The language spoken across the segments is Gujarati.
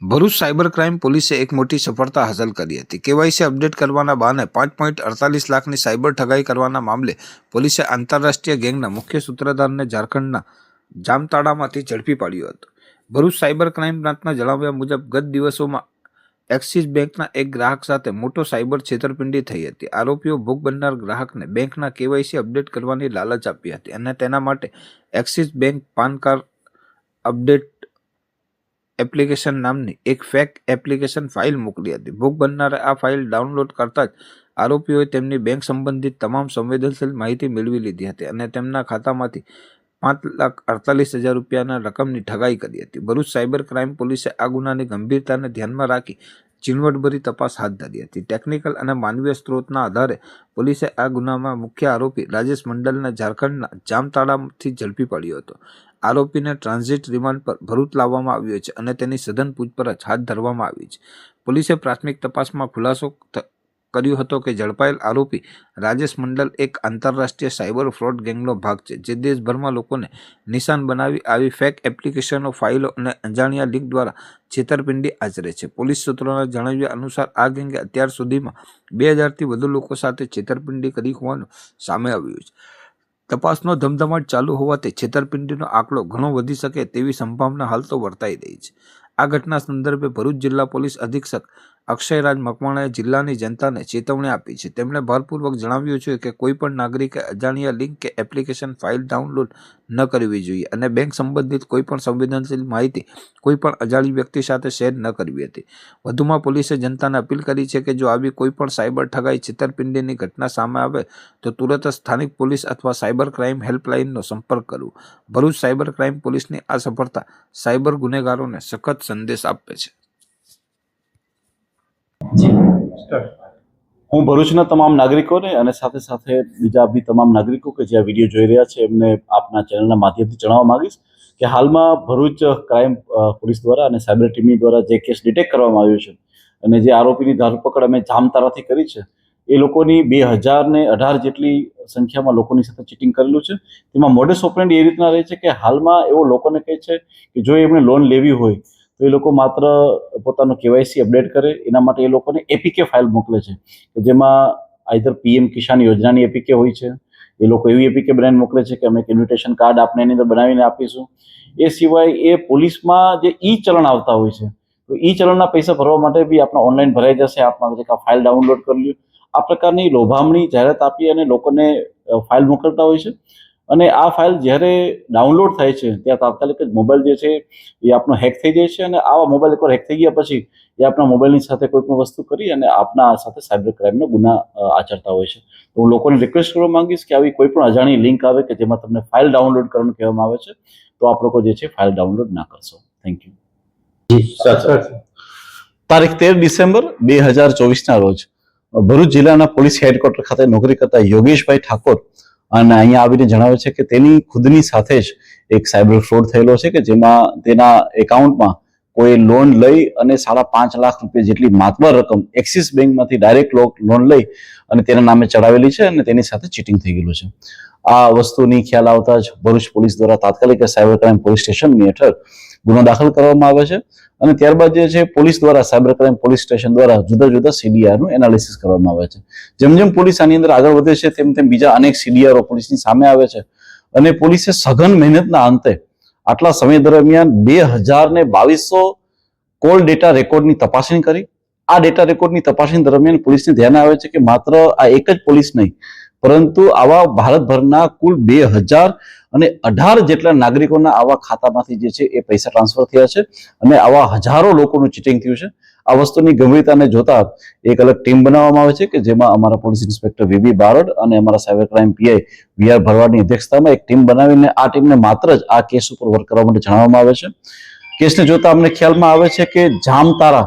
ભરૂચ સાયબર ક્રાઇમ પોલીસે એક મોટી સફળતા હાંસલ કરી હતી. કેવાયસી અપડેટ કરવાના બહાને પાંચ પોઈન્ટ અડતાલીસ લાખની સાયબર ઠગાઈ કરવાના મામલે પોલીસે આંતરરાષ્ટ્રીય ગેંગના મુખ્ય સૂત્રધારને ઝારખંડના જામતાડામાંથી ઝડપી પાડ્યો હતો. ભરૂચ સાયબર ક્રાઇમ બ્રાન્ચના જણાવ્યા મુજબ ગત દિવસોમાં એક્સિસ બેંકના એક ગ્રાહક સાથે મોટો સાયબર છેતરપિંડી થઈ હતી. આરોપીઓ ભોગ બનનાર ગ્રાહકને બેંકના કેવાયસી અપડેટ કરવાની લાલચ આપી હતી અને તેના માટે Axis bank PAN card update application નામની એક ફેક એપ્લિકેશન ફાઇલ મોકલી હતી. ભોગ બનનારે આ ફાઇલ ડાઉનલોડ કરતા જ આરોપીઓએ તેમની બેંક સંબંધિત તમામ સંવેદનશીલ માહિતી મેળવી લીધી હતી અને તેમના ખાતામાંથી પાંચ લાખ અડતાલીસ હજાર રૂપિયાના રકમની ઠગાઈ કરી હતી. ભરૂચ સાયબર ક્રાઇમ પોલીસે આ ગુનાની ગંભીરતાને ધ્યાનમાં રાખી ઝીણવટભરી તપાસ હાથ ધરી હતી. ટેકનિકલ અને માનવીય સ્ત્રોતના આધારે પોલીસે આ ગુનામાં મુખ્ય આરોપી રાજેશ મંડલને ઝારખંડના જામતાડાથી ઝડપી પાડ્યો હતો. આરોપીને ટ્રાન્ઝિટ રિમાન્ડ પર ભરૂચ લાવવામાં આવ્યો છે અને તેની સઘન પૂછપરછ હાથ ધરવામાં આવી છે. પોલીસે પ્રાથમિક તપાસમાં ખુલાસો કર્યો હતો કે ઝડપાયેલ આરોપી રાજેશ મંડલ એક આંતરરાષ્ટ્રીય સાયબર ફ્રોડ ગેંગનો ભાગ છે, જે દેશભરમાં લોકોને નિશાન બનાવી આવી ફેક એપ્લિકેશનો, ફાઇલો અને અજાણ્યા લિંક દ્વારા છેતરપિંડી આચરે છે. પોલીસ સૂત્રોના જણાવ્યા અનુસાર, આ ગેંગે અત્યાર સુધીમાં બે હજારથી વધુ લોકો સાથે છેતરપિંડી કરી હોવાનું સામે આવ્યું છે. તપાસનો ધમધમાટ ચાલુ હોવાથી છેતરપિંડીનો આંકડો ઘણો વધી શકે તેવી સંભાવના હાલ તો વર્તાઈ રહી છે. આ ઘટના સંદર્ભે ભરૂચ જિલ્લા પોલીસ અધિક્ષક અક્ષયરાજ મકવાણાએ જિલ્લાની જનતાને ચેતવણી આપી છે. તેમણે ભારપૂર્વક જણાવ્યું છે કે કોઈપણ નાગરિકે અજાણ્યા લિંક કે એપ્લિકેશન ફાઇલ ડાઉનલોડ ન કરવી જોઈએ અને બેંક સંબંધિત કોઈપણ સંવેદનશીલ માહિતી કોઈ પણ અજાણી વ્યક્તિ સાથે શેર ન કરવી હતી. વધુમાં પોલીસે જનતાને અપીલ કરી છે કે જો આવી કોઈપણ સાયબર ઠગાઈ, છેતરપિંડીની ઘટના સામે આવે, તો તુરંત સ્થાનિક પોલીસ અથવા સાયબર ક્રાઇમ હેલ્પલાઇનનો સંપર્ક કરવો ભરૂચ સાયબર ક્રાઇમ પોલીસની આ સફળતા સાયબર ગુનેગારોને સખત સંદેશ આપે છે. હું ભરૂચના તમામ નાગરિકોને અને સાથે સાથે બીજા બી તમામ નાગરિકો કે જે આ વીડિયો જોઈ રહ્યા છે એમને આપના ચેનલના માધ્યમથી જણાવવા માંગીશ કે હાલમાં ભરૂચ ક્રાઇમ પોલીસ દ્વારા અને સાયબર ટીમની દ્વારા જે કેસ ડિટેક્ટ કરવામાં આવ્યો છે અને જે આરોપીની ધરપકડ અમે જામતારાથી કરી છે એ લોકોની બે હજાર ને અઢાર જેટલી સંખ્યામાં લોકોની સાથે ચીટિંગ કરેલું છે. તેમાં મોડેસ ઓપરેન્ડ એ રીતના રહે છે કે હાલમાં એવો લોકોને કહે છે કે જો એમણે લોન લેવી હોય તો એ લોકો માત્ર પોતાનું કેવાયસી અપડેટ કરે, એના માટે એ લોકોને એપીકે ફાઇલ મોકલે છે, કે જેમાં આઈધર પીએમ કિસાન યોજનાની એપીકે હોય છે, એ લોકો એવી એપીકે બનાવીને મોકલે છે કે અમે એક ઇન્વિટેશન કાર્ડ આપને એની અંદર બનાવીને આપીશું. એ સિવાય એ પોલીસમાં જે ઈ ચલણ આવતા હોય છે, તો ઈ ચલણના પૈસા ભરવા માટે બી આપણે ઓનલાઈન ભરાઈ જશે આપમાં જે ફાઇલ ડાઉનલોડ કરી લ્યો. આ પ્રકારની લોભામણી જાહેરાત આપી અને લોકોને ફાઇલ મોકલતા હોય છે. અને આ ફાઇલ જ્યારે ડાઉનલોડ થાય છે ત્યાં તાત્કાલિક જ મોબાઈલ જે છે એ આપણો હેક થઈ જાય છે અને આવા મોબાઈલ એકવાર હેક થઈ ગયા પછી એ આપણા મોબાઈલની સાથે કોઈ પણ વસ્તુ કરી અને આપના સાથે સાયબર ક્રાઇમનો ગુના આચરતા હોય છે. તો હું લોકોને રિક્વેસ્ટ કરવા માંગીશ કે આવી કોઈ પણ અજાણી લિંક આવે કે જેમાં તમને ફાઇલ ડાઉનલોડ કરવાનું કહેવામાં આવે છે તો આપ લોકો જે છે ફાઇલ ડાઉનલોડ ના કરશો. થેન્ક યુ તારીખ તેર ડિસેમ્બર બે હજાર ચોવીસના રોજ ભરૂચ જિલ્લાના પોલીસ હેડક્વાર્ટર ખાતે નોકરી કરતા યોગેશભાઈ ઠાકોર અને અહીંયા આવીને જણાવે છે કે તેની ખુદની સાથે જ એક સાયબર ફ્રોડ થયેલો છે કે જેમાં તેના એકાઉન્ટમાં કોઈ લોન લઈ અને સાડા પાંચ લાખ રૂપિયા જેટલી માતબર રકમ એક્સિસ બેંકમાંથી ડાયરેક્ટ લોન લઈ અને તેના નામે ચડાવેલી છે અને તેની સાથે ચીટિંગ થઈ ગયેલું છે. આ વસ્તુની ખ્યાલ આવતા જ ભરૂચ પોલીસ દ્વારા તાત્કાલિક સાયબર ક્રાઇમ પોલીસ સ્ટેશનની હેઠળ ગુનો દાખલ કરવામાં આવે છે. અને ત્યારબાદ જે છે, પોલીસ દ્વારા, સાયબર ક્રાઇમ પોલીસ સ્ટેશન દ્વારા જુદા જુદા સીડીઆરનું એનાલિસિસ કરવામાં આવે છે. જેમ જેમ પોલીસ આની અંદર આગળ વધે છે, તેમ તેમ બીજા અનેક સીડીઆરઓ પોલીસની સામે આવે છે. અને પોલીસે સઘન મહેનતના અંતે આટલા સમય દરમિયાન બે હજાર ને બાવીસો કોલ ડેટા રેકોર્ડની તપાસણી કરી. આ ડેટા રેકોર્ડની તપાસણી દરમિયાન પોલીસને ધ્યાન આવે છે કે માત્ર આ એક જ પોલીસ નહીં પરંતુ આવા ભારતભરના કુલ બે હજાર અને અઢાર જેટલા નાગરિકોના આવા ખાતામાંથી જે છે એ પૈસા ટ્રાન્સફર થયા છે અને આવા હજારો લોકોનું ચીટિંગ થયું છે. આ વસ્તુની ગંભીરતાને જોતા એક અલગ ટીમ બનાવવામાં આવે છે કે જેમાં અમારા પોલીસ ઇન્સ્પેક્ટર વીબી બારડ અને અમારા સાયબર ક્રાઇમ પીઆઈ વીઆર ભરવાડની અધ્યક્ષતામાં એક ટીમ બનાવીને આ ટીમને માત્ર જ આ કેસ ઉપર વર્ક કરવા માટે જણાવવામાં આવે છે. કેસને જોતા અમને ખ્યાલમાં આવે છે કે જામતારા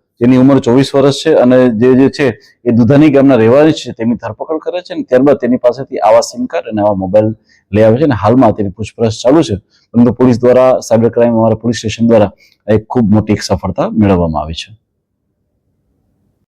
જેની ઉંમર ચોવીસ વર્ષ છે અને જે જે છે એ દુધાની ગામના રહેવાની છે, તેમની ધરપકડ કરે છે અને ત્યારબાદ તેની પાસેથી આવા સિમ કાર્ડ અને આવા મોબાઈલ લઈ આવે છે અને હાલમાં તેની પૂછપરછ ચાલુ છે. પરંતુ પોલીસ દ્વારા, સાયબર ક્રાઇમ અમારા પોલીસ સ્ટેશન દ્વારા એક ખૂબ મોટી એક સફળતા મેળવવામાં આવી છે.